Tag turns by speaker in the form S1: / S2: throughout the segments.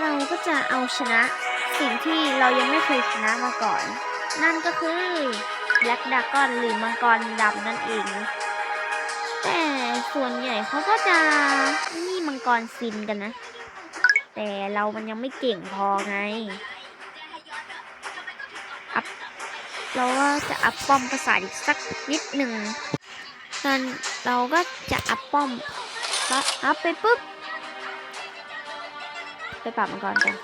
S1: เราก็จะเอาชนะสิ่งที่เรายังไม่เคยชนะมาก่อน นั่นก็คือแบล็กดากอนหรือมังกรดำนั่นเอง แต่ส่วนใหญ่เขาก็จะนี่มังกรซินกันนะ แต่เรามันยังไม่เก่งพอไง อัพ เราก็จะอัพป้อมประสาอีกสักนิดหนึ่งตอนเราก็จะอัพป้อมอัพไปปุ๊บ ไปปรับมันก่อนกัน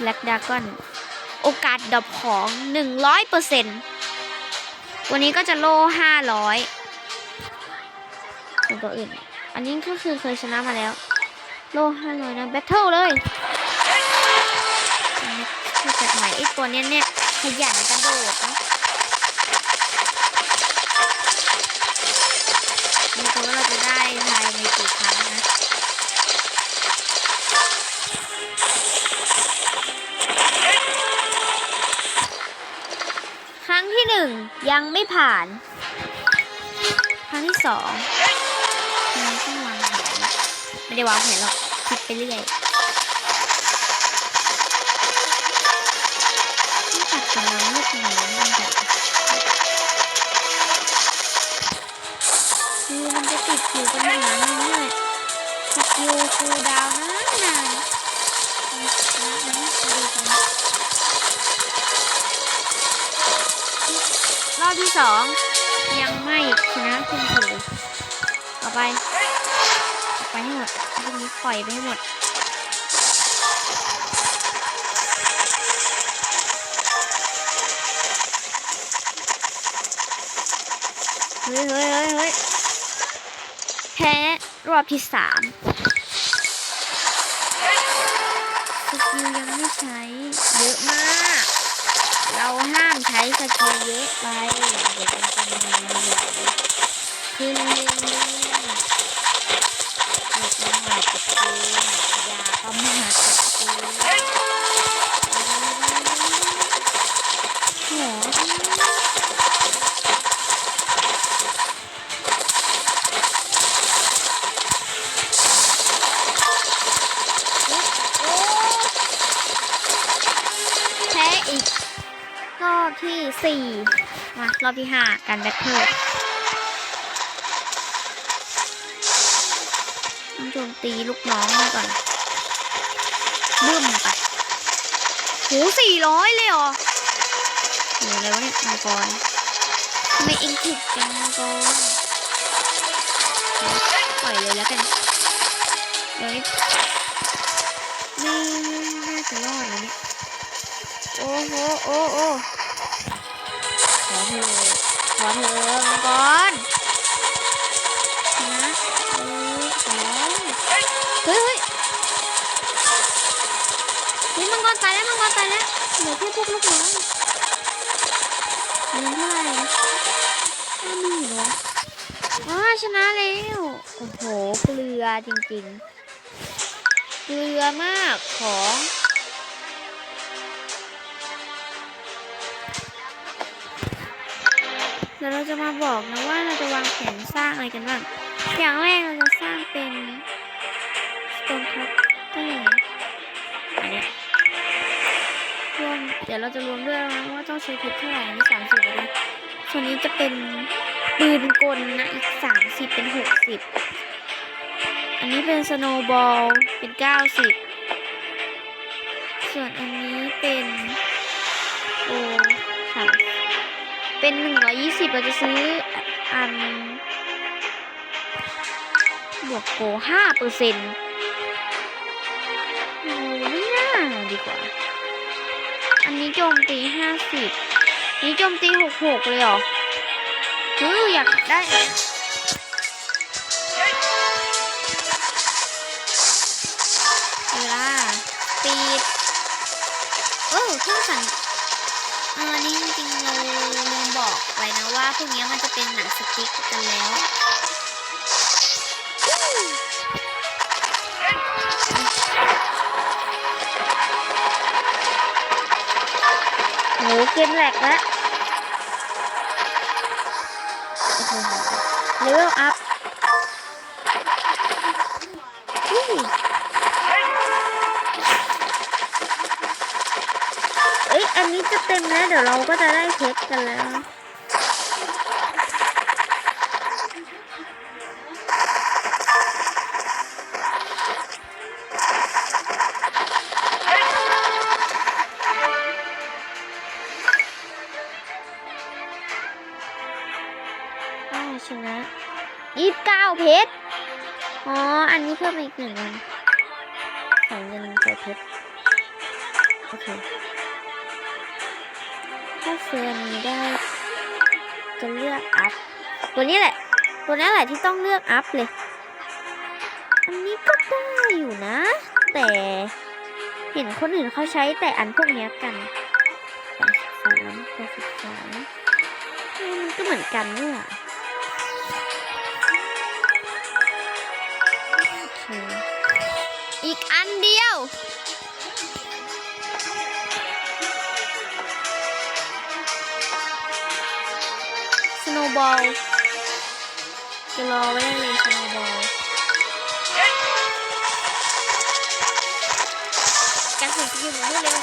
S1: แบล็กดาก้อน โอกาสดรอปของหนึ่งร้อยเปอร์เซ็นต์วันนี้ก็จะโล่ห้าร้อยส่วนตัวอื่น อันนี้ก็คือเคยชนะมาแล้ว โล่ห้าร้อยนะแบทเทิลเลยนนี้คือจากไหนไอ้ตัวเนี้ยเนี่ยขยันกระโดดนะดู หนึ่งยังไม่ผ่าน ครั้งที่สองมันต้องวางแผนไม่ได้วางแผนหรอกคิดไปเรื่อยต้องตัดกำลังลูกหนูมันแบบคือมันจะติดอยู่ปัญหานึ่งเนี่ยสกิลคูลดาวน์นานนานนะนะดูกัน รอบ ที่สองยังไม่ชนะเช่นเคยต่อไปต่อไปให้หมดรอบนี้ปล่อยไปให้หมดเฮ้ยเฮ้ยเฮ้ยเฮ้ยแพ้รอบที่สามสกิลยังไม่ใช้ เยอะมาก เราห้ามใช้ สกิลเยอะไปเดี๋ยวมันจะมีขึ้นเรื่อยๆเด็กมันหาตะกูยาก็ไม่หาตะกู ที่สี่มารอบที่ห้าการแบทเทิลต้องโจมตีลูกน้องก่อนบึ้มไปโหสี่ร้อยเลยเหรอโหอะไรวะเนี่ยมังกรทำไมเองถึกจังมังกรปล่อยเลยแล้วกันเดี๋ยวนี้ไม่น่าจะรอดนะเนี่ยโอ้โหโอ้โอ้ ขอเธอขอเธอมังกรนะเออขอเฮ้ยเฮ้ยเฮ้ยมังกรตายแล้วมังกรตายแล้วเหลือแค่พวกลูกน้องเหลือเท่าไหร่ห้ามื่นเหรออ๋อชนะแล้วโอ้โหเกลือจริงๆเกลือมากของ ดี๋ยวเราจะมาบอกนะว่าเราจะวางแผนสร้างอะไรกันบ้าง อย่างแรกเราจะสร้างเป็น stone cutter อันนี้รวมเดี๋ยวเราจะรวมด้วยนะว่าต้องใช้เพชรเท่าไหร่นนี้สามสิบเลยส่วนนี้จะเป็นปืนกลนะอีกสามสิบเป็นหกสิบอันนี้เป็น snowball เป็นเก้าสิบส่วนอันนี้เป็นโอ้ เป็นหนึ่งร้อยยี่สิบเราจะซื้ออันบวกโกห้าเปอร์เซ็นต์โอ้ไม่น่าดีกว่า อันนี้โจมตีห้าสิบนี้โจมตีหกหกเลยเหรอคืออยากได้ตีเวลาปีดโอ้เครื่องสั่นออนี่ ไปนะว่าพวกนี้มันจะเป็นหนังสติ๊กกันแล้วโหเกมแหลกแล้วเลเวลอัพเอ้ย อันนี้จะเต็มแล้ว เดี๋ยวเราก็จะได้เพชรกันแล้ว พิ่มอีกหนึ่งวันสองเงินใส่เพชรโอเคถ้าเซื้อนี้ได้ จะเลือกอัพ ตัวนี้แหละ ตัวนี้แหละที่ต้องเลือกอัพเลย อันนี้ก็ได้อยู่นะ แต่เห็นคนอื่นเขาใช้แต่อันพวกนี้กันแปดสิบสามแปดสิบสามมันก็เหมือนกันเนี่ย กอันเดียว สโนบอลจะรอไว้ได้เลยสโนบอลการฝึกสกิลมันรวดเร็ว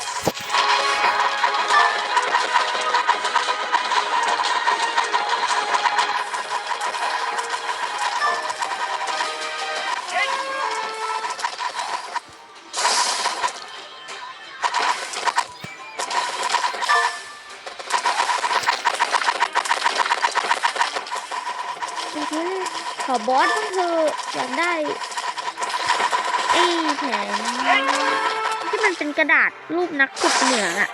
S1: อขอบอสต้องเธออยากได้ไอ้แผงที่มันเป็นกระดาษรูปนักขุดเหมืองอะ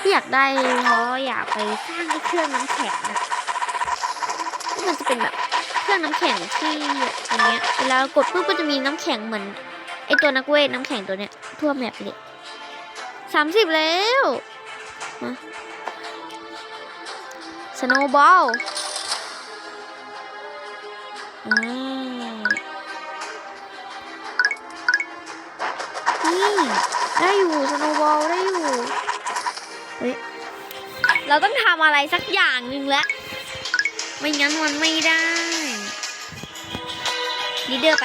S1: ที่อยากได้เพราะอยากไปสร้างไอ้เครื่องน้ำแข็งอะที่มันจะเป็นแบบเครื่องน้ำแข็งที่อันเนี้ยเวลากดปุ๊บก็จะมีน้ำแข็งเหมือนไอ้ตัวนักเวทน้ำแข็งตัวเนี้ยทั่วแมปเลยสามสิบแล้วมาสโนว์บอล นี่ได้อยู่สโนว์บอลได้อยู่เฮ้ยเราต้องทำอะไรสักอย่างหนึ่งแล้วไม่งั้นมันไม่ได้ลีเดอร์ไป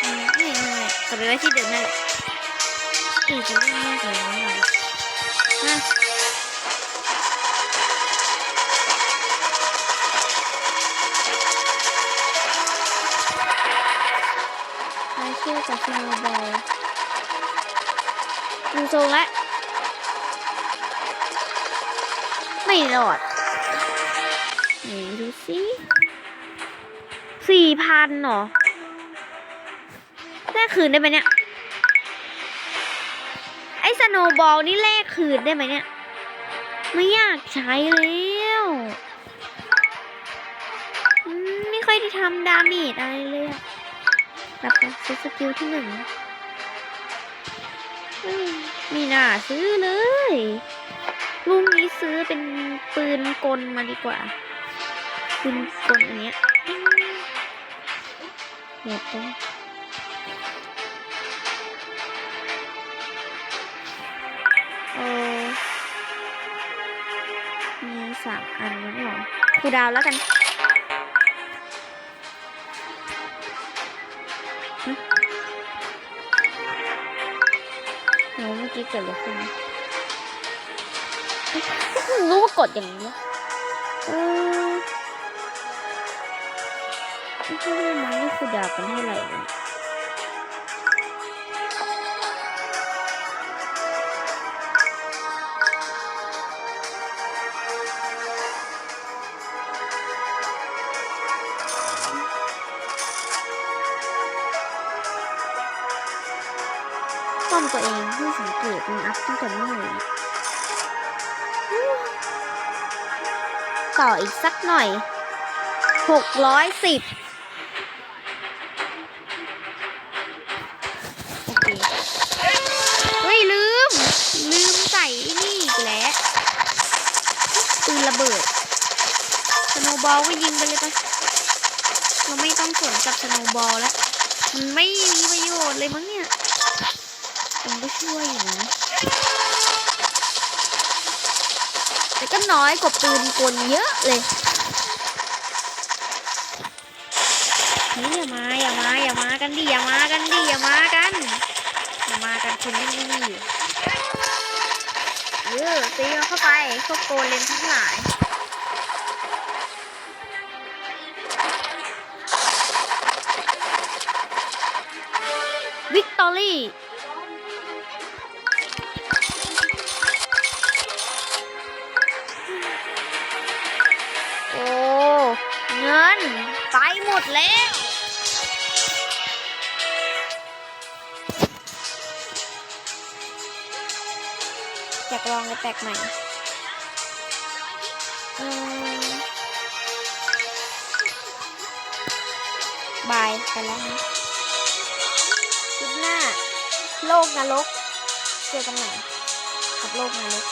S1: ไม่ไม่ไม่กลับไปไว้ที่เดิมนั่นแหละเออจะเล่นมากเลยนะ มาไปเชื่อกับสโนบอลดูทรงแล้วไม่รอดไหนดูสิสี่พันเหรอแลกคืนได้ไหมเนี่ย ไอ้สโนบอลนี่แลก คืนได้ไหมเนี่ย ไม่อยากใช้แล้วไม่ค่อยได้ทำดาเมจอะไรเลยอะกลับไปซื้อสกิลที่หนึ่งมมีน่าซื้อเลยลูกนี้ซื้อเป็นปืนกลมาดีกว่า ปืนกลอันเนี้ยอืมเดี๋ยวต้อง สามอันนั้นหรอคูดาวแล้วกันฮะแล้วเมื่อกี้เกิดอะไรขึ้นรู้ว่ากดอย่างนี้วะเออไม่ใช่เรื่องมันนี่ครูดาวเป็นเท่าไหร่ อมตัวเองเพิ่สังเกตมันอัพตั้งแต่เมื่อไหร่ต่ออีกสักหน่อย หกร้อยสิบโอเคเฮ้ยลืม ลืมใส่ไอ้นี่อีกแล้วปืนระเบิด สโนว์บอลก็ยิงไปเลยไปเราไม่ต้องสนกับสโนว์บอลแล้ว มันไม่มีประโยชน์เลยมั้งเนี่ย มันก็ช่วยอยู่นะแต่ก็น้อยกว่าปืนกลเยอะเลยเฮ้ยอย่ามาอย่ามาอย่ามากันดิอย่ามากันดิอย่ามากันอย่ามากันคนนี่นี่เออตีมันเข้าไปพวกโกเลมทั้งหลายวิกตอรี่ากลองไปแปลกใหม่บายไปแล้วนะคลิปหน้า โลกนรกเจอกันใหม่กับโลกนรก